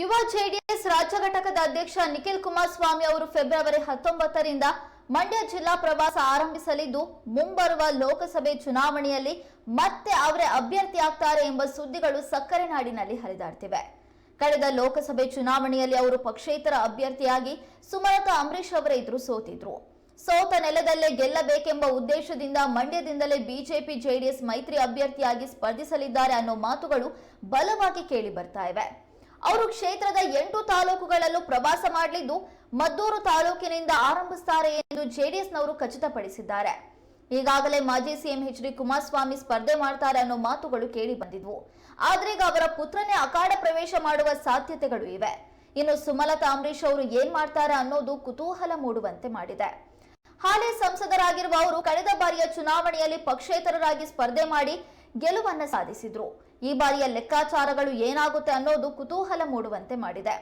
ಯುವ ಜೆಡಿಎಸ್ ರಾಜ್ಯ ಘಟಕದ ಅಧ್ಯಕ್ಷ ನಿಖಿಲ್ ಕುಮಾರಸ್ವಾಮಿ ಅವರು ಫೆಬ್ರವರಿ ಹತ್ತೊಂಬತ್ತರಿಂದ ಮಂಡ್ಯ ಜಿಲ್ಲಾ ಪ್ರವಾಸ ಆರಂಭಿಸಲಿದ್ದು, ಮುಂಬರುವ ಲೋಕಸಭೆ ಚುನಾವಣೆಯಲ್ಲಿ ಮತ್ತೆ ಅವರೇ ಅಭ್ಯರ್ಥಿಯಾಗ್ತಾರೆ ಎಂಬ ಸುದ್ದಿಗಳು ಸಕ್ಕರೆ ನಾಡಿನಲ್ಲಿ ಹರಿದಾಡ್ತಿವೆ. ಕಳೆದ ಲೋಕಸಭೆ ಚುನಾವಣೆಯಲ್ಲಿ ಅವರು ಪಕ್ಷೇತರ ಅಭ್ಯರ್ಥಿಯಾಗಿ ಸುಮಲತಾ ಅಂಬರೀಶ್ ಅವರ ಎದುರು ಸೋತಿದ್ರು. ಸೋತ ನೆಲದಲ್ಲೇ ಗೆಲ್ಲಬೇಕೆಂಬ ಉದ್ದೇಶದಿಂದ ಮಂಡ್ಯದಿಂದಲೇ ಬಿಜೆಪಿ ಜೆಡಿಎಸ್ ಮೈತ್ರಿ ಅಭ್ಯರ್ಥಿಯಾಗಿ ಸ್ಪರ್ಧಿಸಲಿದ್ದಾರೆ ಅನ್ನೋ ಮಾತುಗಳು ಬಲವಾಗಿ ಕೇಳಿ ಬರ್ತಾ ಇವೆ. ಅವರು ಕ್ಷೇತ್ರದ ಎಂಟು ತಾಲೂಕುಗಳಲ್ಲೂ ಪ್ರವಾಸ ಮಾಡಲಿದ್ದು ಮದ್ದೂರು ತಾಲೂಕಿನಿಂದ ಆರಂಭಿಸುತ್ತಾರೆ ಎಂದು ಜೆಡಿಎಸ್ನವರು ಖಚಿತಪಡಿಸಿದ್ದಾರೆ. ಈಗಾಗಲೇ ಮಾಜಿ ಸಿಎಂ ಎಚ್ ಡಿ ಕುಮಾರಸ್ವಾಮಿ ಸ್ಪರ್ಧೆ ಮಾಡ್ತಾರೆ ಅನ್ನೋ ಮಾತುಗಳು ಕೇಳಿ ಬಂದಿದ್ವು. ಆದ್ರೆ ಈಗ ಅವರ ಪುತ್ರನೇ ಅಖಾಡ ಪ್ರವೇಶ ಮಾಡುವ ಸಾಧ್ಯತೆಗಳು ಇವೆ. ಇನ್ನು ಸುಮಲತಾ ಅಂಬರೀಶ್ ಅವರು ಏನ್ ಮಾಡ್ತಾರೆ ಅನ್ನೋದು ಕುತೂಹಲ ಮೂಡುವಂತೆ ಮಾಡಿದೆ. ಹಾಲಿ ಸಂಸದರಾಗಿರುವ ಅವರು ಕಳೆದ ಬಾರಿಯ ಚುನಾವಣೆಯಲ್ಲಿ ಪಕ್ಷೇತರರಾಗಿ ಸ್ಪರ್ಧೆ ಮಾಡಿ ಗೆಲುವನ್ನ ಸಾಧಿಸಿದ್ರು. ಈ ಬಾರಿಯ ಲೆಕ್ಕಾಚಾರಗಳು ಏನಾಗುತ್ತೆ ಅನ್ನೋದು ಕುತೂಹಲ ಮೂಡುವಂತೆ ಮಾಡಿದೆ.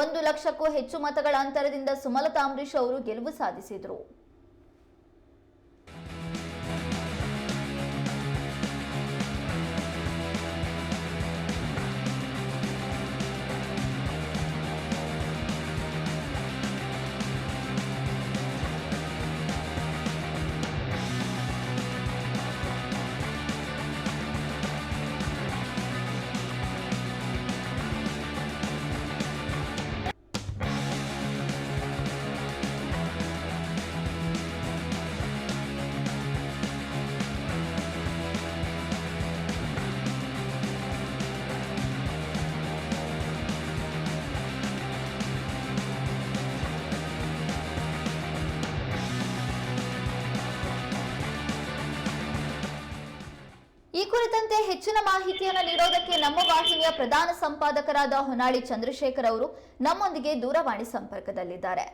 ಒಂದು ಲಕ್ಷಕ್ಕೂ ಹೆಚ್ಚು ಮತಗಳ ಅಂತರದಿಂದ ಸುಮಲತಾ ಅಂಬರೀಶ್ ಅವರು ಗೆಲುವು ಸಾಧಿಸಿದ್ರು. ಹೆಚ್ಚಿನ ಮಾಹಿತಿಯನ್ನು ನೀಡೋದಕ್ಕೆ ನಮ್ಮ ವಾಹಿನಿಯ ಪ್ರಧಾನ ಸಂಪಾದಕರಾದ ಹೊನ್ನಾಳಿ ಚಂದ್ರಶೇಖರ್ ಅವರು ನಮ್ಮೊಂದಿಗೆ ದೂರವಾಣಿ ಸಂಪರ್ಕದಲ್ಲಿದ್ದಾರೆ.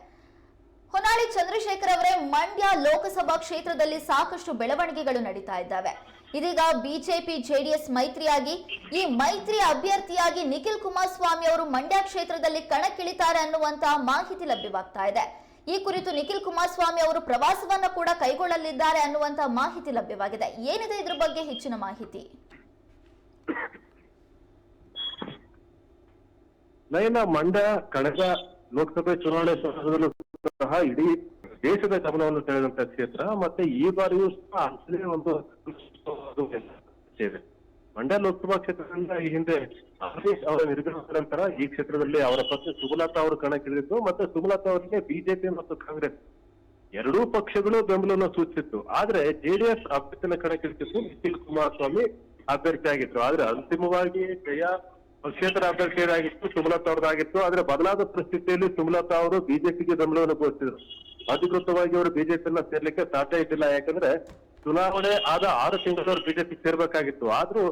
ಹೊನ್ನಾಳಿ ಚಂದ್ರಶೇಖರ್ ಅವರೇ ಮಂಡ್ಯ ಲೋಕಸಭಾ ಕ್ಷೇತ್ರದಲ್ಲಿ ಸಾಕಷ್ಟು ಬೆಳವಣಿಗೆಗಳು ನಡೀತಾ ಇದ್ದಾವೆ. ಇದೀಗ ಬಿಜೆಪಿ, ಜೆಡಿಎಸ್ ಮೈತ್ರಿಯಾಗಿ, ಈ ಮೈತ್ರಿ ಅಭ್ಯರ್ಥಿಯಾಗಿ ನಿಖಿಲ್ ಕುಮಾರಸ್ವಾಮಿ ಅವರು ಮಂಡ್ಯ ಕ್ಷೇತ್ರದಲ್ಲಿ ಕಣಕ್ಕಿಳಿತಾರೆ ಅನ್ನುವಂತಹ ಮಾಹಿತಿ ಲಭ್ಯವಾಗ್ತಾ ಇದೆ. ಈ ಕುರಿತು ನಿಖಿಲ್ ಕುಮಾರಸ್ವಾಮಿ ಅವರು ಪ್ರವಾಸವನ್ನ ಕೂಡ ಕೈಗೊಳ್ಳಲಿದ್ದಾರೆ ಅನ್ನುವಂತಹ ಮಾಹಿತಿ ಲಭ್ಯವಾಗಿದೆ. ಏನಿದೆ ಇದ್ರ ಬಗ್ಗೆ ಹೆಚ್ಚಿನ ಮಾಹಿತಿ? ನಯನ ಮಂಡ್ಯ ಕಳೆದ ಲೋಕಸಭೆ ಚುನಾವಣೆ ಸಂದರ್ಭದಲ್ಲೂ ಸಹ ಇಡೀ ದೇಶದ ಗಮನವನ್ನು ಸೆಳೆದಂತ ಕ್ಷೇತ್ರ, ಮತ್ತೆ ಈ ಬಾರಿಯೂ ಸಹ ಅಂತಲೇ ಒಂದು ಸೇವೆ. ಮಂಡ್ಯ ಲೋಕಸಭಾ ಕ್ಷೇತ್ರದಿಂದ ಈ ಹಿಂದೆ ಅಂಬರೀಶ್ ಅವರ ನಿರ್ಗಮನದ ನಂತರ ಈ ಕ್ಷೇತ್ರದಲ್ಲಿ ಅವರ ಪತ್ನಿ ಸುಮಲತಾ ಅವರು ಕಣಕ್ಕಿಳಿದಿದ್ದು, ಮತ್ತೆ ಸುಮಲತಾ ಅವರಿಗೆ ಬಿಜೆಪಿ ಮತ್ತು ಕಾಂಗ್ರೆಸ್ ಎರಡೂ ಪಕ್ಷಗಳು ಬೆಂಬಲವನ್ನು ಸೂಚಿಸಿತ್ತು ಆದ್ರೆ ಜೆಡಿಎಸ್ ಅಭ್ಯರ್ಥಿನ ಕಣಕ್ಕಿಳಿಸಿದ್ದು ನಿಖಿಲ್ ಕುಮಾರಸ್ವಾಮಿ ಅಭ್ಯರ್ಥಿಯಾಗಿದ್ರು ಆದ್ರೆ ಅಂತಿಮವಾಗಿ ಜಯ ಪಕ್ಷೇತರ ಅಭ್ಯರ್ಥಿಯಾಗಿತ್ತು ಸುಮಲತಾ ಅವ್ರದ್ದಾಗಿತ್ತು. ಆದ್ರೆ ಬದಲಾದ ಪರಿಸ್ಥಿತಿಯಲ್ಲಿ ಸುಮಲತಾ ಅವರು ಬಿಜೆಪಿಗೆ ಬೆಂಬಲವನ್ನು ಘೋಷಿಸಿದ್ರು ಅಧಿಕೃತವಾಗಿ ಅವರು ಬಿಜೆಪಿಯನ್ನ ಸೇರ್ಲಿಕ್ಕೆ ಸಾಧ್ಯ ಇದ್ದಿಲ್ಲ. ಯಾಕಂದ್ರೆ ಚುನಾವಣೆ ಆದ ಆರು ತಿಂಗಳವರು ಬಿಜೆಪಿ ಸೇರ್ಬೇಕಾಗಿತ್ತು. ಆದ್ರೂ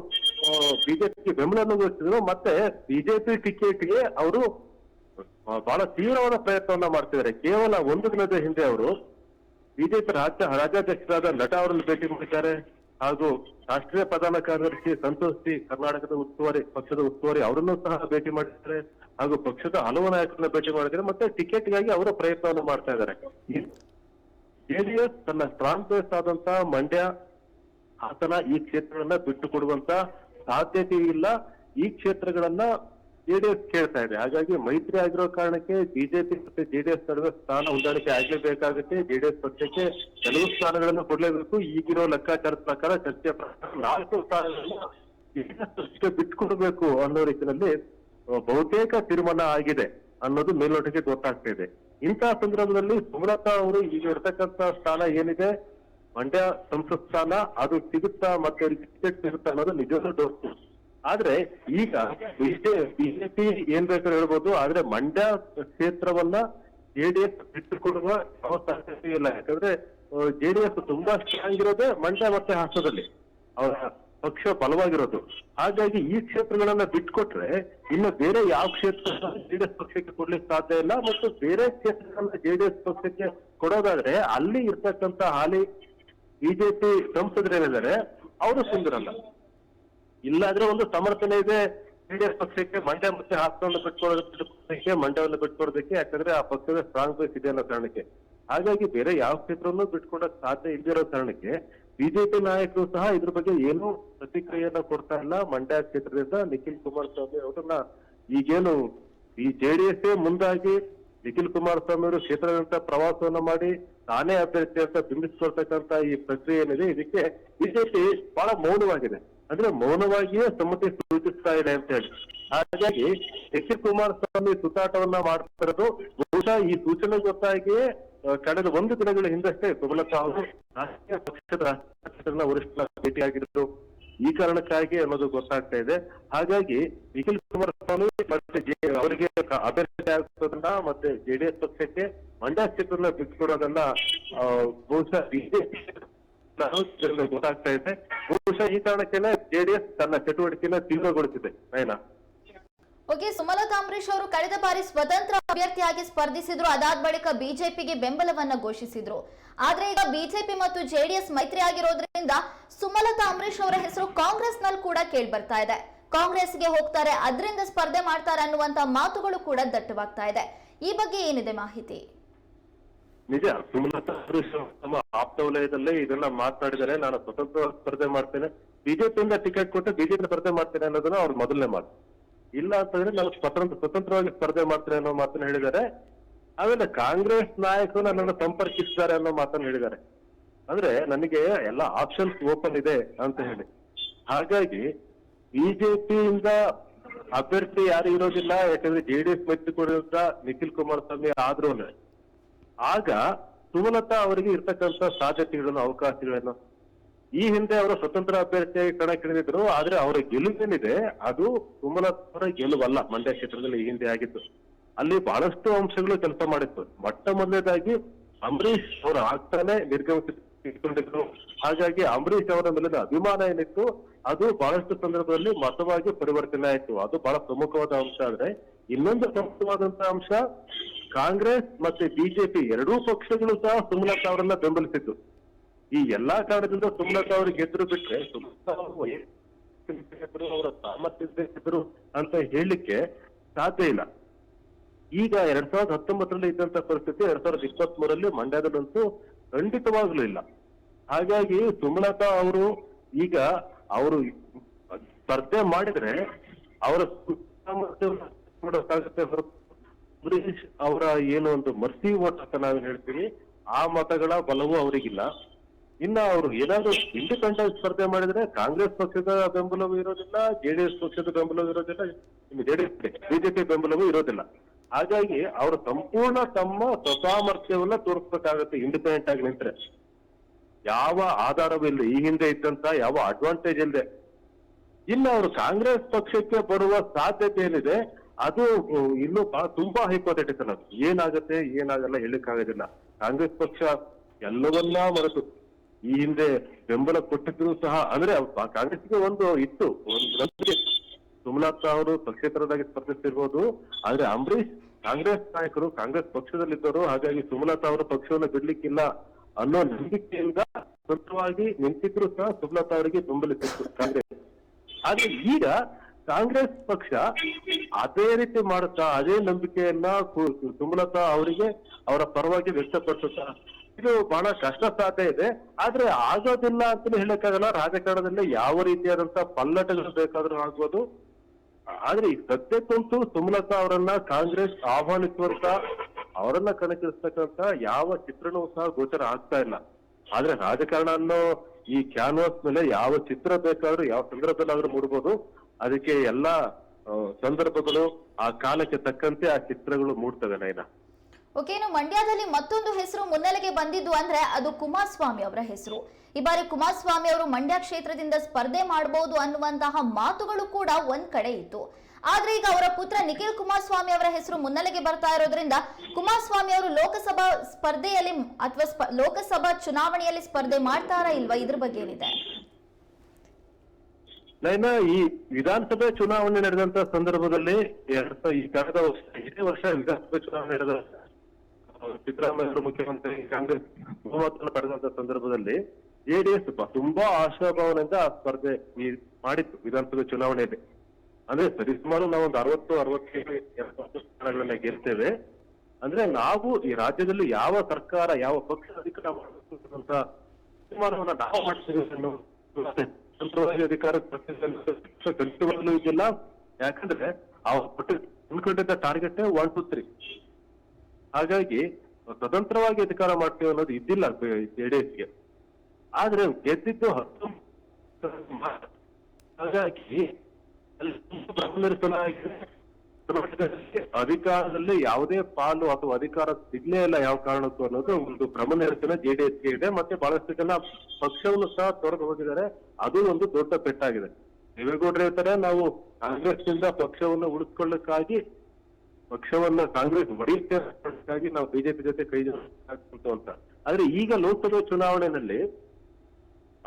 ಬಿಜೆಪಿಗೆ ಬೆಂಬಲವನ್ನು ಘೋಷಿಸಿದ್ರು ಮತ್ತೆ ಬಿಜೆಪಿ ಟಿಕೆಟ್ಗೆ ಅವರು ಬಹಳ ತೀವ್ರವಾದ ಪ್ರಯತ್ನವನ್ನ ಮಾಡ್ತಿದ್ದಾರೆ. ಕೇವಲ ಒಂದು ದಿನದ ಹಿಂದೆ ಅವರು ಬಿಜೆಪಿ ರಾಜ್ಯ ರಾಜ್ಯಾಧ್ಯಕ್ಷರಾದ ನಟ ಅವರನ್ನು ಭೇಟಿ ಮಾಡಿದ್ದಾರೆ. ಹಾಗೂ ರಾಷ್ಟ್ರೀಯ ಪ್ರಧಾನ ಕಾರ್ಯದರ್ಶಿ ಸಂತೋಷ್ ಕರ್ನಾಟಕದ ಉಸ್ತುವಾರಿ, ಪಕ್ಷದ ಉಸ್ತುವಾರಿ, ಅವರನ್ನು ಸಹ ಭೇಟಿ ಮಾಡಿದ್ದಾರೆ. ಹಾಗೂ ಪಕ್ಷದ ಹಲವು ನಾಯಕರನ್ನ ಭೇಟಿ ಮಾಡಿದ್ದಾರೆ. ಮತ್ತೆ ಟಿಕೆಟ್ಗಾಗಿ ಅವರ ಪ್ರಯತ್ನವನ್ನು ಮಾಡ್ತಾ ಇದ್ದಾರೆ. ಜೆಡಿಎಸ್ ತನ್ನ ಸ್ಟ್ರಾಂಗ್ ಬೇಸ್ ಆದಂತ ಮಂಡ್ಯ, ಹಾಸನ ಈ ಕ್ಷೇತ್ರಗಳನ್ನ ಬಿಟ್ಟು ಕೊಡುವಂತ ಸಾಧ್ಯತೆ ಇಲ್ಲ. ಈ ಕ್ಷೇತ್ರಗಳನ್ನ ಜೆಡಿಎಸ್ ಕೇಳ್ತಾ ಇದೆ. ಹಾಗಾಗಿ ಮೈತ್ರಿ ಆಗಿರೋ ಕಾರಣಕ್ಕೆ ಬಿಜೆಪಿ ಮತ್ತೆ ಜೆಡಿಎಸ್ ನಡುವೆ ಸ್ಥಾನ ಹೊಂದಾಣಿಕೆ ಆಗ್ಲೇಬೇಕಾಗುತ್ತೆ. ಜೆಡಿಎಸ್ ಪಕ್ಷಕ್ಕೆ ಕೆಲವು ಸ್ಥಾನಗಳನ್ನು ಕೊಡಲೇಬೇಕು. ಈಗಿರೋ ಲೆಕ್ಕಾಚಾರದ ಪ್ರಕಾರ ಚರ್ಚೆ ಪ್ರಕಾರ ನಾಲ್ಕು ಸ್ಥಾನಗಳನ್ನು ಜೆಡಿಎಸ್ ಬಿಟ್ಕೊಡ್ಬೇಕು ಅನ್ನೋ ರೀತಿಯಲ್ಲಿ ಬಹುತೇಕ ತೀರ್ಮಾನ ಆಗಿದೆ ಅನ್ನೋದು ಮೇಲ್ನೋಟಕ್ಕೆ ಗೊತ್ತಾಗ್ತಾ ಇದೆ. ಇಂತಹ ಸಂದರ್ಭದಲ್ಲಿ ಸುಮಲತಾ ಅವರು ಈಗ ಇರ್ತಕ್ಕಂತ ಸ್ಥಾನ ಏನಿದೆ? ಮಂಡ್ಯ ಸಂಸತ್ ಸ್ಥಾನ, ಅದು ಸಿಗುತ್ತಾ ಮತ್ತೆ ಟಿಕೆಟ್ ಸಿಗುತ್ತಾ ಅನ್ನೋದು ನಿಜವಾದ ಡೌಟ್ ಆದ್ರೆ ಈಗ ಬಿಜೆಪಿ ಏನ್ ಬೇಕಾದ್ರೂ ಹೇಳ್ಬೋದು, ಆದ್ರೆ ಮಂಡ್ಯ ಕ್ಷೇತ್ರವನ್ನ ಜೆಡಿಎಸ್ ಬಿಟ್ಟುಕೊಡುವ ಯಾವ ಸಾಧ್ಯತೆ ಇಲ್ಲ. ಯಾಕಂದ್ರೆ ಜೆಡಿಎಸ್ ತುಂಬಾ ಸ್ಟ್ರಾಂಗ್ ಇರೋದೇ ಮಂಡ್ಯ ಮತ್ತೆ ಹಾಸನದಲ್ಲಿ. ಅವರ ಪಕ್ಷ ಬಲವಾಗಿರೋದು. ಹಾಗಾಗಿ ಈ ಕ್ಷೇತ್ರಗಳನ್ನ ಬಿಟ್ಕೊಟ್ರೆ ಇನ್ನು ಬೇರೆ ಯಾವ ಕ್ಷೇತ್ರ ಜೆಡಿಎಸ್ ಪಕ್ಷಕ್ಕೆ ಕೊಡ್ಲಿಕ್ಕೆ ಸಾಧ್ಯ ಇಲ್ಲ ಮತ್ತು ಬೇರೆ ಕ್ಷೇತ್ರಗಳನ್ನ ಜೆಡಿಎಸ್ ಪಕ್ಷಕ್ಕೆ ಕೊಡೋದಾದ್ರೆ ಅಲ್ಲಿ ಇರ್ತಕ್ಕಂತ ಹಾಲಿ ಬಿಜೆಪಿ ಸಂಸದರೇನಿದ್ದಾರೆ, ಅವರು ಸುಂದರಲ್ಲ ಇಲ್ಲಾದ್ರೆ ಒಂದು ಸಮರ್ಥನೆ ಇದೆ ಜೆಡಿಎಸ್ ಪಕ್ಷಕ್ಕೆ ಮಂಡ್ಯ ಮತ್ತೆ ಹಾಸನವನ್ನು ಬಿಟ್ಕೊಡೋದಕ್ಕೆ ಮಂಡ್ಯವನ್ನು ಬಿಟ್ಕೊಡೋದಕ್ಕೆ, ಯಾಕಂದ್ರೆ ಆ ಪಕ್ಷದ ಸ್ಟ್ರಾಂಗ್ ಬೇಸ್ ಇದೆ ಅನ್ನೋ ಕಾರಣಕ್ಕೆ. ಹಾಗಾಗಿ ಬೇರೆ ಯಾವ ಕ್ಷೇತ್ರವನ್ನು ಬಿಟ್ಕೊಡಕ್ ಸಾಧ್ಯ ಇಲ್ದಿರೋ ಕಾರಣಕ್ಕೆ ಬಿಜೆಪಿ ನಾಯಕರು ಸಹ ಇದ್ರ ಬಗ್ಗೆ ಏನೂ ಪ್ರತಿಕ್ರಿಯೆಯನ್ನ ಕೊಡ್ತಾ ಇಲ್ಲ. ಮಂಡ್ಯ ಕ್ಷೇತ್ರದಿಂದ ನಿಖಿಲ್ ಕುಮಾರಸ್ವಾಮಿ ಅವರನ್ನ ಈಗೇನು ಈ ಜೆಡಿಎಸ್ ಮುಂದಾಗಿ ನಿಖಿಲ್ ಕುಮಾರಸ್ವಾಮಿ ಅವರು ಕ್ಷೇತ್ರದಂತ ಪ್ರವಾಸವನ್ನ ಮಾಡಿ ತಾನೇ ಅಭ್ಯರ್ಥಿ ಅಂತ ಬಿಂಬಿಸ್ಕೊಳ್ತಕ್ಕಂತ ಈ ಪ್ರಕ್ರಿಯೆ ಏನಿದೆ, ಇದಕ್ಕೆ ಬಿಜೆಪಿ ಬಹಳ ಮೌನವಾಗಿದೆ. ಅಂದ್ರೆ ಮೌನವಾಗಿಯೇ ಸಮ್ಮತಿ ಸೂಚಿಸ್ತಾ ಇದೆ ಅಂತ ಹೇಳಿ. ಹಾಗಾಗಿ ನಿಖಿಲ್ ಕುಮಾರಸ್ವಾಮಿ ಸುತ್ತಾಟವನ್ನ ಮಾಡ್ತಿರೋದು ಬಹುಶಃ ಈ ಸೂಚನೆ ಗೊತ್ತಾಗಿಯೇ ಆ, ಕಳೆದ ಒಂದು ದಿನಗಳ ಹಿಂದಷ್ಟೇ ಸುಮಲತಾ ಅವರು ರಾಷ್ಟ್ರೀಯ ಪಕ್ಷದ ಅಧ್ಯಕ್ಷರನ್ನ ವರಿಷ್ಠ ಭೇಟಿಯಾಗಿದ್ರು ಈ ಕಾರಣಕ್ಕಾಗಿ ಅನ್ನೋದು ಗೊತ್ತಾಗ್ತಾ ಇದೆ. ಹಾಗಾಗಿ ನಿಖಿಲ್ ಕುಮಾರಸ್ವಾಮಿ ಮತ್ತೆ ಅವರಿಗೆ ಅಭ್ಯರ್ಥಿ ಆಗ್ತದನ್ನ ಮತ್ತೆ ಜೆಡಿಎಸ್ ಪಕ್ಷಕ್ಕೆ ಮಂಡ್ಯ ಕ್ಷೇತ್ರನ ಬಿಟ್ಕೊಡೋದನ್ನ ಬಹುಶಃ ಬಿಜೆಪಿ ಗೊತ್ತಾಗ್ತಾ ಇದೆ. ಬಹುಶಃ ಈ ಕಾರಣಕ್ಕೇನೆ ಜೆಡಿಎಸ್ ತನ್ನ ತೀವ್ರಗೊಳಿಸಿದೆ. ನಯನ? ಓಕೆ ಸುಮಲತಾ ಅಂಬರೀಶ್ ಅವರು ಕಳೆದ ಬಾರಿ ಸ್ವತಂತ್ರ ಅಭ್ಯರ್ಥಿಯಾಗಿ ಸ್ಪರ್ಧಿಸಿದ್ರು. ಅದಾದ ಬಳಿಕ ಬಿಜೆಪಿಗೆ ಬೆಂಬಲವನ್ನ ಘೋಷಿಸಿದ್ರು. ಆದ್ರೆ ಈಗ ಬಿಜೆಪಿ ಮತ್ತು ಜೆಡಿಎಸ್ ಮೈತ್ರಿ ಆಗಿರೋದ್ರಿಂದ ಸುಮಲತಾ ಅಂಬರೀಶ್ ಅವರ ಹೆಸರು ಕಾಂಗ್ರೆಸ್ನಲ್ಲಿ ಕೂಡ ಕೇಳಿ ಬರ್ತಾ ಇದೆ. ಕಾಂಗ್ರೆಸ್ಗೆ ಹೋಗ್ತಾರೆ, ಅದರಿಂದ ಸ್ಪರ್ಧೆ ಮಾಡ್ತಾರೆ ಅನ್ನುವಂತ ಮಾತುಗಳು ಕೂಡ ದಟ್ಟವಾಗ್ತಾ ಇದೆ. ಈ ಬಗ್ಗೆ ಏನಿದೆ ಮಾಹಿತಿ? ನಿಜ, ಸುಮಲತಾ ಅವರು ತಮ್ಮ ಆಪ್ತ ವಲಯದಲ್ಲೇ ಇದೆಲ್ಲ ಮಾತನಾಡಿದರೆ ನಾನು ಸ್ವತಂತ್ರ ಸ್ಪರ್ಧೆ ಮಾಡ್ತೇನೆ. ಬಿಜೆಪಿಯಿಂದ ಟಿಕೆಟ್ ಕೊಟ್ಟು ಬಿಜೆಪಿ ಸ್ಪರ್ಧೆ ಮಾಡ್ತೇನೆ ಅನ್ನೋದನ್ನ ಅವ್ರು ಮೊದಲನೇ ಮಾತು. ಇಲ್ಲ ಅಂತಂದ್ರೆ ನಾನು ಸ್ವತಂತ್ರ, ಸ್ವತಂತ್ರವಾಗಿ ಸ್ಪರ್ಧೆ ಮಾಡ್ತೇನೆ ಅನ್ನೋ ಮಾತನ್ನ ಹೇಳಿದ್ದಾರೆ. ಆಮೇಲೆ ಕಾಂಗ್ರೆಸ್ ನಾಯಕರು ನನ್ನನ್ನು ಸಂಪರ್ಕಿಸಿದ್ದಾರೆ ಅನ್ನೋ ಮಾತನ್ನ ಹೇಳಿದ್ದಾರೆ. ಅಂದ್ರೆ ನನಗೆ ಎಲ್ಲ ಆಪ್ಷನ್ಸ್ ಓಪನ್ ಇದೆ ಅಂತ ಹೇಳಿ. ಹಾಗಾಗಿ ಬಿಜೆಪಿಯಿಂದ ಅಭ್ಯರ್ಥಿ ಯಾರು ಇರೋದಿಲ್ಲ, ಯಾಕಂದ್ರೆ ಜೆಡಿಎಸ್ ಮೈತ್ರಿಕೂಟದಿಂದ ನಿಖಿಲ್ ಕುಮಾರಸ್ವಾಮಿ ಆದ್ರೂ ಆಗ ಸುಮಲತಾ ಅವರಿಗೆ ಇರ್ತಕ್ಕಂಥ ಸಾಧ್ಯತೆಗಳನ್ನು, ಅವಕಾಶಗಳನ್ನು, ಈ ಹಿಂದೆ ಅವರು ಸ್ವತಂತ್ರ ಅಭ್ಯರ್ಥಿಯಾಗಿ ಕಣಕ್ಕಿಳಿದಿದ್ರು ಆದ್ರೆ ಅವರ ಗೆಲುವೇನಿದೆ. ಅದು ಸುಮಲತಾ ಅವರ ಗೆಲುವಲ್ಲ, ಮಂಡ್ಯ ಕ್ಷೇತ್ರದಲ್ಲಿ ಈ ಹಿಂದೆ ಆಗಿತ್ತು ಅಲ್ಲಿ ಬಹಳಷ್ಟು ಅಂಶಗಳು ಕೆಲಸ ಮಾಡಿತ್ತು. ಮೊಟ್ಟ ಮೊದಲನೇದಾಗಿ ಅಂಬರೀಶ್ ಅವರು ಆಗ್ತಾನೆ ನಿರ್ಗಮಿಸಿಕೊಂಡಿದ್ರು. ಹಾಗಾಗಿ ಅಂಬರೀಶ್ ಅವರ ಮೇಲಿನ ಅಭಿಮಾನ ಏನಿತ್ತು, ಅದು ಬಹಳಷ್ಟು ಸಂದರ್ಭದಲ್ಲಿ ಮತವಾಗಿ ಪರಿವರ್ತನೆ ಆಯಿತು. ಅದು ಬಹಳ ಪ್ರಮುಖವಾದ ಅಂಶ ಆದ್ರೆ, ಇನ್ನೊಂದು ಪ್ರಮುಖವಾದಂತಹ ಅಂಶ ಕಾಂಗ್ರೆಸ್ ಮತ್ತೆ ಬಿಜೆಪಿ ಎರಡೂ ಪಕ್ಷಗಳು ಸಹ ಸುಮಲತಾ ಅವರನ್ನ ಬೆಂಬಲಿಸಿದ್ದು. ಈ ಎಲ್ಲಾ ಕಾರಣದಿಂದ ಸುಮಲತಾ ಅವರು ಗೆದ್ರು ಬಿಟ್ರೆ ಸುಮಲತಾ ಅವರು ಅವರ ಸಾಮರ್ಥ್ಯದ್ರು ಅಂತ ಹೇಳಲಿಕ್ಕೆ ಸಾಧ್ಯ ಇಲ್ಲ. ಈಗ ಎರಡ್ ಸಾವಿರದ ಹತ್ತೊಂಬತ್ತರಲ್ಲಿ ಇದ್ದಂತ ಪರಿಸ್ಥಿತಿ ಎರಡ್ ಸಾವಿರದ ಇಪ್ಪತ್ತ್ ಮೂರಲ್ಲಿ ಮಂಡ್ಯದಲ್ಲಂತೂ ಖಂಡಿತವಾಗ್ಲೂ ಇಲ್ಲ. ಹಾಗಾಗಿ ಸುಮಲತಾ ಅವರು ಈಗ ಅವರು ಸ್ಪರ್ಧೆ ಮಾಡಿದ್ರೆ ಅವರ ನೋಡೋಕ್ಕಾಗುತ್ತೆ ಹೊರತು ಅಂಬರೀಶ್ ಅವರ ಏನು ಒಂದು ಮರ್ಸಿ ಓಟ್ ಅಂತ ನಾವು ಹೇಳ್ತೀವಿ, ಆ ಮತಗಳ ಬಲವು ಅವರಿಗಿಲ್ಲ. ಇನ್ನ ಅವರು ಏನಾದ್ರು ಇಂಡಿಪೆಂಡೆಂಟ್ ಸ್ಪರ್ಧೆ ಮಾಡಿದ್ರೆ ಕಾಂಗ್ರೆಸ್ ಪಕ್ಷದ ಬೆಂಬಲವೂ ಇರೋದಿಲ್ಲ ಜೆಡಿಎಸ್ ಪಕ್ಷದ ಬೆಂಬಲವೂ ಇರೋದಿಲ್ಲ ಬಿಜೆಪಿ ಬೆಂಬಲವೂ ಇರೋದಿಲ್ಲ. ಹಾಗಾಗಿ ಅವರು ಸಂಪೂರ್ಣ ತಮ್ಮ ಸ್ವಸಾಮರ್ಥ್ಯವನ್ನ ತೋರಿಸ್ಬೇಕಾಗತ್ತೆ ಇಂಡಿಪೆಂಡೆಂಟ್ ಆಗಿ ನಿಂತ್ರೆ. ಯಾವ ಆಧಾರವೂ ಇಲ್ಲ ಈ ಹಿಂದೆ ಇದ್ದಂತ ಯಾವ ಅಡ್ವಾಂಟೇಜ್ ಇಲ್ಲದೆ ಇನ್ನು ಅವರು ಕಾಂಗ್ರೆಸ್ ಪಕ್ಷಕ್ಕೆ ಬರುವ ಸಾಧ್ಯತೆ ಏನಿದೆ ಅದು ಇನ್ನೂ ತುಂಬಾ ಹೈಪೋಥೆಟಿಕ್ ಅದು. ಏನಾಗತ್ತೆ, ಏನಾಗಲ್ಲ ಹೇಳಕ್ಕಾಗೋದಿಲ್ಲ. ಕಾಂಗ್ರೆಸ್ ಪಕ್ಷ ಎಲ್ಲವನ್ನ ಮರೆತು. ಈ ಹಿಂದೆ ಬೆಂಬಲ ಕೊಟ್ಟಿದ್ರು ಸಹ, ಅಂದ್ರೆ ಕಾಂಗ್ರೆಸ್ಗೆ ಒಂದು ಇತ್ತು, ಒಂದು ನಂಬಿಕೆ. ಸುಮಲತಾ ಅವರು ಪಕ್ಷೇತರರಾಗಿ ಸ್ಪರ್ಧಿಸಿರ್ಬೋದು ಆದ್ರೆ ಅಂಬರೀಶ್ ಕಾಂಗ್ರೆಸ್ ನಾಯಕರು, ಕಾಂಗ್ರೆಸ್ ಪಕ್ಷದಲ್ಲಿದ್ದರು ಹಾಗಾಗಿ ಸುಮಲತಾ ಅವರು ಪಕ್ಷವನ್ನು ಬಿಡ್ಲಿಕ್ಕಿಲ್ಲ ಅನ್ನೋ ನಂಬಿಕೆಯಿಂದ ಸ್ವಂತವಾಗಿ ನಿಂತಿದ್ರು ಸಹ ಸುಮಲತಾ ಅವರಿಗೆ ಬೆಂಬಲಿಸಿತ್ತು ಕಾಂಗ್ರೆಸ್. ಆದ್ರೆ ಈಗ ಕಾಂಗ್ರೆಸ್ ಪಕ್ಷ ಅದೇ ರೀತಿ ಮಾಡುತ್ತಾ, ಅದೇ ನಂಬಿಕೆಯನ್ನ ಸುಮಲತಾ ಅವರಿಗೆ, ಅವರ ಪರವಾಗಿ ವ್ಯಕ್ತಪಡಿಸುತ್ತಾ. ಇದು ಬಹಳ ಕಷ್ಟ ಸಾಧ್ಯ ಇದೆ. ಆದ್ರೆ ಆಗೋದಿಲ್ಲ ಅಂತಲೇ ಹೇಳಕ್ಕಾಗಲ್ಲ. ರಾಜಕಾರಣದಲ್ಲಿ ಯಾವ ರೀತಿಯಾದಂತ ಪಲ್ಲಟಗಳು ಬೇಕಾದ್ರೂ ಆಗ್ಬೋದು. ಆದ್ರೆ ಈ ಸದ್ಯಕ್ಕಂತೂ ಸುಮಲತಾ ಅವರನ್ನ ಕಾಂಗ್ರೆಸ್ ಆಹ್ವಾನಿಸುವಂತ, ಅವರನ್ನ ಕಣಕ್ಕಿಳಿಸ್ತಕ್ಕಂತ ಯಾವ ಚಿತ್ರಣವೂ ಸಹ ಗೋಚರ ಆಗ್ತಾ ಇಲ್ಲ. ಆದ್ರೆ ರಾಜಕಾರಣ ಅನ್ನೋ ಈ ಕ್ಯಾನ್ವಾಸ್ ಮೇಲೆ ಯಾವ ಚಿತ್ರ ಬೇಕಾದ್ರೂ, ಯಾವ ಸಂದರ್ಭದಲ್ಲಾದ್ರೂ ಮೂಡ್ಬೋದು. ಅದಕ್ಕೆ ಎಲ್ಲಾ ಸಂದರ್ಭಗಳು ಆ ಕಾಲಕ್ಕೆ ತಕ್ಕಂತೆ ಆ ಚಿತ್ರಗಳು ಮೂಡ್ತವೆ ನಯನ ಓಕೆ, ಇನ್ನು ಮಂಡ್ಯದಲ್ಲಿ ಮತ್ತೊಂದು ಹೆಸರು ಮುನ್ನೆಲೆಗೆ ಬಂದಿದ್ದು ಅಂದ್ರೆ ಅದು ಕುಮಾರಸ್ವಾಮಿ ಅವರ ಹೆಸರು. ಈ ಬಾರಿ ಕುಮಾರಸ್ವಾಮಿ ಅವರು ಮಂಡ್ಯ ಕ್ಷೇತ್ರದಿಂದ ಸ್ಪರ್ಧೆ ಮಾಡಬಹುದು ಅನ್ನುವಂತಹ ಮಾತುಗಳು ಕೂಡ ಒಂದ್ ಕಡೆ ಇತ್ತು. ಆದ್ರೆ ಈಗ ಅವರ ಪುತ್ರ ನಿಖಿಲ್ ಕುಮಾರಸ್ವಾಮಿ ಅವರ ಹೆಸರು ಮುನ್ನೆಲೆಗೆ ಬರ್ತಾ ಇರೋದ್ರಿಂದ ಕುಮಾರಸ್ವಾಮಿ ಅವರು ಲೋಕಸಭಾ ಸ್ಪರ್ಧೆಯಲ್ಲಿ ಅಥವಾ ಲೋಕಸಭಾ ಚುನಾವಣೆಯಲ್ಲಿ ಸ್ಪರ್ಧೆ ಮಾಡ್ತಾರಾ ಇಲ್ವಾ? ಇದ್ರ ಬಗ್ಗೆ ಏನಿದೆ? ನೈನಾ, ಈ ವಿಧಾನಸಭೆ ಚುನಾವಣೆ ನಡೆದಂತ ಸಂದರ್ಭದಲ್ಲಿ ಎರಡ್ ಈ ಕಳೆದ ವರ್ಷ, ಇದೇ ವರ್ಷ ವಿಧಾನಸಭೆ ಚುನಾವಣೆ ನಡೆದ ಸಿದ್ದರಾಮಯ್ಯ ಅವರು ಮುಖ್ಯಮಂತ್ರಿ, ಕಾಂಗ್ರೆಸ್ ಬಹುಮತವನ್ನು ಪಡೆದಂತ ಸಂದರ್ಭದಲ್ಲಿ ಜೆಡಿಎಸ್ ತುಂಬಾ ಆಶಾಭಾವನೆಯಿಂದ ಆ ಸ್ಪರ್ಧೆ ಮಾಡಿತ್ತು ವಿಧಾನಸಭೆ ಚುನಾವಣೆಯಲ್ಲಿ. ಅಂದ್ರೆ ಸರಿಸುಮಾರು ನಾವೊಂದು ಅರವತ್ತು, ಅರವತ್ತೇಳು ಸ್ಥಾನಗಳನ್ನ ಗೆಲ್ತೇವೆ. ಅಂದ್ರೆ ನಾವು ಈ ರಾಜ್ಯದಲ್ಲಿ ಯಾವ ಸರ್ಕಾರ, ಯಾವ ಪಕ್ಷ ಅಧಿಕಾರ ತೀರ್ಮಾನವನ್ನ ನಾವು ಮಾಡ್ತೇವೆ ಅಧಿಕಾರ ಖಂಡಿತವಾಗ್ಲೂ ಇದಿಲ್ಲ. ಯಾಕಂದ್ರೆ ಅವ್ರು ಕೊಟ್ಟ ಅನ್ಕೊಂಡಿದ್ದ ಟಾರ್ಗೆಟ್ ಒನ್ ಟು ತ್ರೀ ಹಾಗಾಗಿ ಸ್ವತಂತ್ರವಾಗಿ ಅಧಿಕಾರ ಮಾಡ್ತೇವೆ ಅನ್ನೋದು ಇದ್ದಿಲ್ಲ ಜೆಡಿಎಸ್ಗೆ ಆದ್ರೆ ಗೆದ್ದಿದ್ದು ಹತ್ತು. ಹಾಗಾಗಿ ಅಧಿಕಾರದಲ್ಲಿ ಯಾವುದೇ ಪಾಲು ಅಥವಾ ಅಧಿಕಾರ ಸಿಗ್ಲೇ ಇಲ್ಲ ಯಾವ ಕಾರಣಕ್ಕೂ ಅನ್ನೋದು ಒಂದು ಭ್ರಮನಿರಸನ ಜೆಡಿಎಸ್ಗೆ ಇದೆ, ಮತ್ತೆ ಬಹಳಷ್ಟು ಜನ ಪಕ್ಷವನ್ನು ಸಹ ತೊರೆದು ಹೋಗಿದ್ದಾರೆ. ಅದು ಒಂದು ದೊಡ್ಡ ಪೆಟ್ಟಾಗಿದೆ. ದೇವೇಗೌಡರು ಹೇಳ್ತಾರೆ, ನಾವು ಕಾಂಗ್ರೆಸ್ನಿಂದ ಪಕ್ಷವನ್ನು ಉಳಿಸ್ಕೊಳ್ಳಕ್ಕಾಗಿ, ಪಕ್ಷವನ್ನ ಕಾಂಗ್ರೆಸ್ ಒಡೆಯುತ್ತೆ ನಾವು ಬಿಜೆಪಿ ಜೊತೆ ಕೈ ಅಂತ. ಆದ್ರೆ ಈಗ ಲೋಕಸಭೆ ಚುನಾವಣೆಯಲ್ಲಿ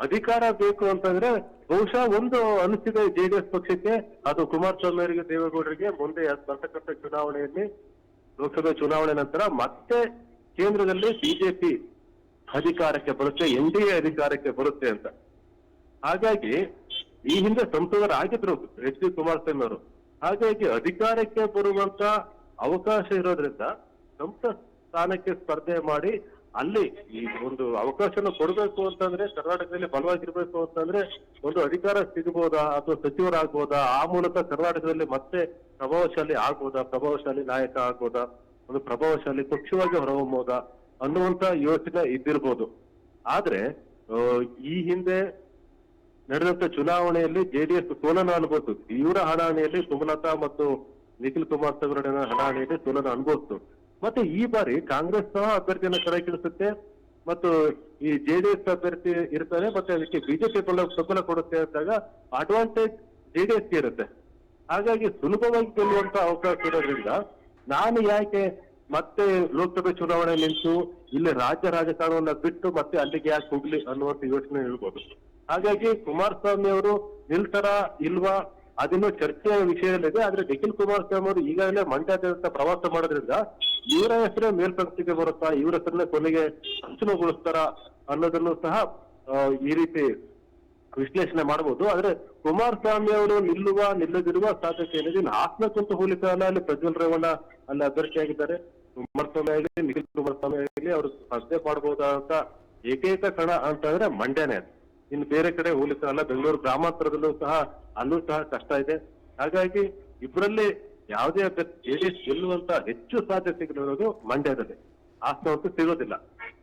ಅಧಿಕಾರ ಬೇಕು ಅಂತಂದ್ರೆ ಬಹುಶಃ ಒಂದು ಅನಿಸಿದೆ ಜೆಡಿಎಸ್ ಪಕ್ಷಕ್ಕೆ, ಅದು ಕುಮಾರಸ್ವಾಮಿ ಅವರಿಗೆ, ದೇವೇಗೌಡರಿಗೆ ಮುಂದೆ ಬರ್ತಕ್ಕಂಥ ಚುನಾವಣೆಯಲ್ಲಿ, ಲೋಕಸಭೆ ಚುನಾವಣೆ ನಂತರ ಮತ್ತೆ ಕೇಂದ್ರದಲ್ಲಿ ಬಿಜೆಪಿ ಅಧಿಕಾರಕ್ಕೆ ಬರುತ್ತೆ, ಎನ್ ಡಿ ಎ ಅಧಿಕಾರಕ್ಕೆ ಬರುತ್ತೆ ಅಂತ. ಹಾಗಾಗಿ ಈ ಹಿಂದೆ ಸಂಸದರಾಗಿದ್ರು ಎಚ್ ಡಿ ಕುಮಾರಸ್ವಾಮಿ ಅವರು. ಹಾಗಾಗಿ ಅಧಿಕಾರಕ್ಕೆ ಬರುವಂತ ಅವಕಾಶ ಇರೋದ್ರಿಂದ ಸಂಸತ್ ಸ್ಥಾನಕ್ಕೆ ಸ್ಪರ್ಧೆ ಮಾಡಿ ಅಲ್ಲಿ ಈ ಒಂದು ಅವಕಾಶನ ಕೊಡಬೇಕು ಅಂತಂದ್ರೆ ಕರ್ನಾಟಕದಲ್ಲಿ ಬಲವಾಗಿರ್ಬೇಕು ಅಂತಂದ್ರೆ ಒಂದು ಅಧಿಕಾರ ಸಿಗಬಹುದಾ ಅಥವಾ ಸಚಿವರಾಗ್ಬೋದಾ? ಆ ಮೂಲಕ ಕರ್ನಾಟಕದಲ್ಲಿ ಮತ್ತೆ ಪ್ರಭಾವಶಾಲಿ ಆಗ್ಬೋದಾ? ಪ್ರಭಾವಶಾಲಿ ನಾಯಕ ಆಗ್ಬೋದಾ? ಒಂದು ಪ್ರಭಾವಶಾಲಿ ಪಕ್ಷವಾಗಿ ಹೊರಹೊಮ್ಮೋದಾ? ಅನ್ನುವಂತ ಯೋಚನೆ ಇದ್ದಿರ್ಬೋದು. ಆದ್ರೆ ಈ ಹಿಂದೆ ನಡೆದಂತ ಚುನಾವಣೆಯಲ್ಲಿ ಜೆಡಿಎಸ್ ಸೋಲನ ಅನುಭವಿಸಿತು ತೀವ್ರ ಹಣಾಹಣಿಯಲ್ಲಿ ಸುಮಲತಾ ಮತ್ತು ನಿಖಿಲ್ ಕುಮಾರ್ ಸಾಗರ ಹಣಾಹಣಿಯಲ್ಲಿ ಸೋಲನ ಅನುಭವಿಸಿತು ಮತ್ತೆ ಈ ಬಾರಿ ಕಾಂಗ್ರೆಸ್ ಸಹ ಅಭ್ಯರ್ಥಿಯನ್ನು ಕಣಕ್ಕಿಳಿಸುತ್ತೆ ಮತ್ತು ಈ ಜೆಡಿಎಸ್ ಅಭ್ಯರ್ಥಿ ಇರ್ತಾರೆ, ಮತ್ತೆ ಅದಕ್ಕೆ ಬಿಜೆಪಿ ಬೆಂಬಲ ಕೊಡುತ್ತೆ ಅಂದಾಗ ಅಡ್ವಾಂಟೇಜ್ ಜೆಡಿಎಸ್ಗೆ ಇರುತ್ತೆ. ಹಾಗಾಗಿ ಸುಲಭವಾಗಿ ಗೆಲ್ಲುವಂತ ಅವಕಾಶ ಇರೋದ್ರಿಂದ ನಾನು ಯಾಕೆ ಮತ್ತೆ ಲೋಕಸಭೆ ಚುನಾವಣೆ ನಿಂತು ಇಲ್ಲಿ ರಾಜ್ಯ ರಾಜಕಾರಣವನ್ನ ಬಿಟ್ಟು ಮತ್ತೆ ಅಲ್ಲಿಗೆ ಯಾಕೆ ಹೋಗ್ಲಿ ಅನ್ನುವಂತ ಯೋಚನೆ ಹೇಳ್ಬೋದು. ಹಾಗಾಗಿ ಕುಮಾರಸ್ವಾಮಿ ಅವರು ನಿಲ್ತಾರ ಇಲ್ವಾ ಅದಿನ್ನೂ ಚರ್ಚೆಯ ವಿಷಯದಲ್ಲಿದೆ. ಆದ್ರೆ ನಿಖಿಲ್ ಕುಮಾರಸ್ವಾಮಿ ಅವರು ಈಗಾಗಲೇ ಮಂಡ್ಯದಂತ ಪ್ರವಾಸ ಮಾಡೋದ್ರಿಂದ ಇವರ ಹೆಸರೇ ಮೇಲ್ಪಂಕ್ತಿಗೆ ಬರುತ್ತಾ, ಇವರ ಹೆಸರನ್ನೇ ಕೊನೆಗೆ ಅಂತಿಮಗೊಳಿಸ್ತಾರ ಅನ್ನೋದನ್ನು ಸಹ ಈ ರೀತಿ ವಿಶ್ಲೇಷಣೆ ಮಾಡಬಹುದು. ಆದ್ರೆ ಕುಮಾರಸ್ವಾಮಿ ಅವರು ನಿಲ್ಲುವ, ನಿಲ್ಲದಿರುವ ಸಾಧ್ಯತೆ ಏನಿದೆ? ಇನ್ನು ಹಾಸನಕ್ಕಂತೂ ಹೋಲಿಕಾಲ ಅಲ್ಲಿ ಪ್ರಜ್ವಲ್ ರೇವಣ್ಣ ಅಲ್ಲಿ ಅಭ್ಯರ್ಥಿಯಾಗಿದ್ದಾರೆ ಕುಮಾರಸ್ವಾಮಿ ಆಗಲಿ, ನಿಖಿಲ್ ಕುಮಾರಸ್ವಾಮಿ ಆಗಲಿ, ಅವರು ಸ್ಪರ್ಧೆ ಮಾಡಬಹುದಾದಂತ ಏಕೈಕ ಕಣ ಅಂತಂದ್ರೆ ಮಂಡ್ಯನೇ. ಇನ್ನು ಬೇರೆ ಕಡೆ ಹೋಲಿಕಾಲ ಬೆಂಗಳೂರು ಗ್ರಾಮಾಂತರದಲ್ಲೂ ಸಹ ಅಲ್ಲೂ ಸಹ ಕಷ್ಟ ಇದೆ. ಹಾಗಾಗಿ ಇಬ್ಬರಲ್ಲಿ ಯಾವುದೇ ಅಭ್ಯರ್ಥಿ ಜೆಡಿಎಸ್ ಗೆಲ್ಲುವಂತ ಹೆಚ್ಚು ಸಾಧ್ಯತೆಗಳಿರೋದು ಮಂಡ್ಯದಲ್ಲಿ. ಅಂತೂ ಸಿಗೋದಿಲ್ಲ.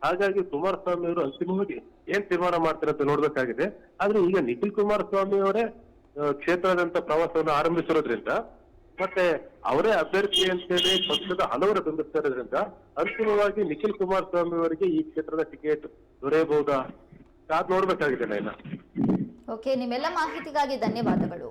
ಹಾಗಾಗಿ ಕುಮಾರಸ್ವಾಮಿ ಅವರು ಅಂತಿಮವಾಗಿ ಏನ್ ತೀರ್ಮಾನ ಮಾಡ್ತಾರೆ ಅಂತ ನೋಡ್ಬೇಕಾಗಿದೆ. ಆದ್ರೆ ಈಗ ನಿಖಿಲ್ ಕುಮಾರಸ್ವಾಮಿ ಅವರೇ ಆ, ಕ್ಷೇತ್ರದಂತ ಪ್ರವಾಸವನ್ನು ಆರಂಭಿಸಿರೋದ್ರಿಂದ ಮತ್ತೆ ಅವರೇ ಅಭ್ಯರ್ಥಿ ಅಂತೇಳಿ ಪಕ್ಷದ ಹಲವರು ಬೆಂಬಲಿಸ್ತಾ ಇರೋದ್ರಿಂದ ಅಂತಿಮವಾಗಿ ನಿಖಿಲ್ ಕುಮಾರಸ್ವಾಮಿ ಅವರಿಗೆ ಈ ಕ್ಷೇತ್ರದ ಟಿಕೆಟ್ ದೊರೆಯಬಹುದಾ? ಕಾದ್ ನೋಡ್ಬೇಕಾಗಿದೆ ನಾನು ಓಕೆ ನಿಮ್ಮೆಲ್ಲ ಮಾಹಿತಿಗಾಗಿ ಧನ್ಯವಾದಗಳು.